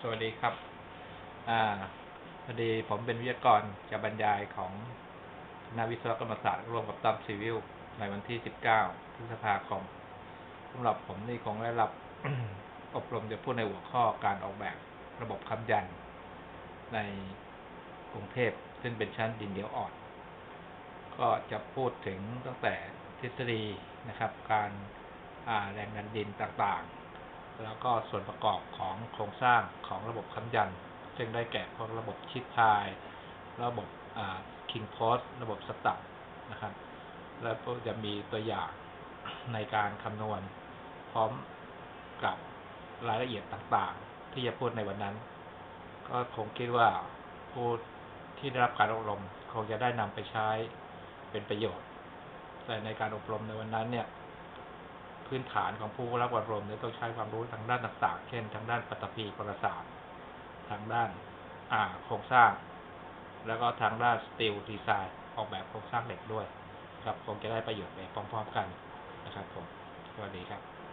สวัสดีครับ อ่าพอดีผมเป็นวิทยากรจะบรรยายของคณะวิศวกรรมศาสตร์ร่วมกับตั้มซีวิลในวันที่ 19 พฤษภาคมสำหรับผมนี่คงได้รับอบรมจะพูดในหัวข้อการออกแบบระบบคำยัน ในกรุงเทพซึ่งเป็นชั้นดินเดียวอ่อน ก็จะพูดถึงตั้งแต่ทฤษฎีนะครับ การแรงดันดินต่างๆ แล้วก็ส่วนประกอบของโครงสร้างของระบบค้ำยัน ซึ่งได้แก่พวกระบบชิดพาย ระบบคิงโพสระบบสตับนะครับ แล้วก็จะมีตัวอย่างในการคำนวณ พร้อมกับรายละเอียดต่างๆ ที่จะพูดในวันนั้น ก็คงคิดว่าผู้ที่ได้รับการอบรม คงจะได้นำไปใช้เป็นประโยชน์ แต่ในการอบรมในวันนั้นเนี่ย พื้นฐานของผู้รับอารมเนี่ยต้องใช้ความรู้ทางด้านต่างๆ เช่น ทางด้านปฐพีประสาททางด้านอ่าโครงสร้าง แล้วก็ทางด้านสตีลดีไซน์ออกแบบโครงสร้างเหล็กด้วย ครับคงจะได้ประโยชน์ไปพร้อม ๆ กันนะครับผมสวัสดีครับ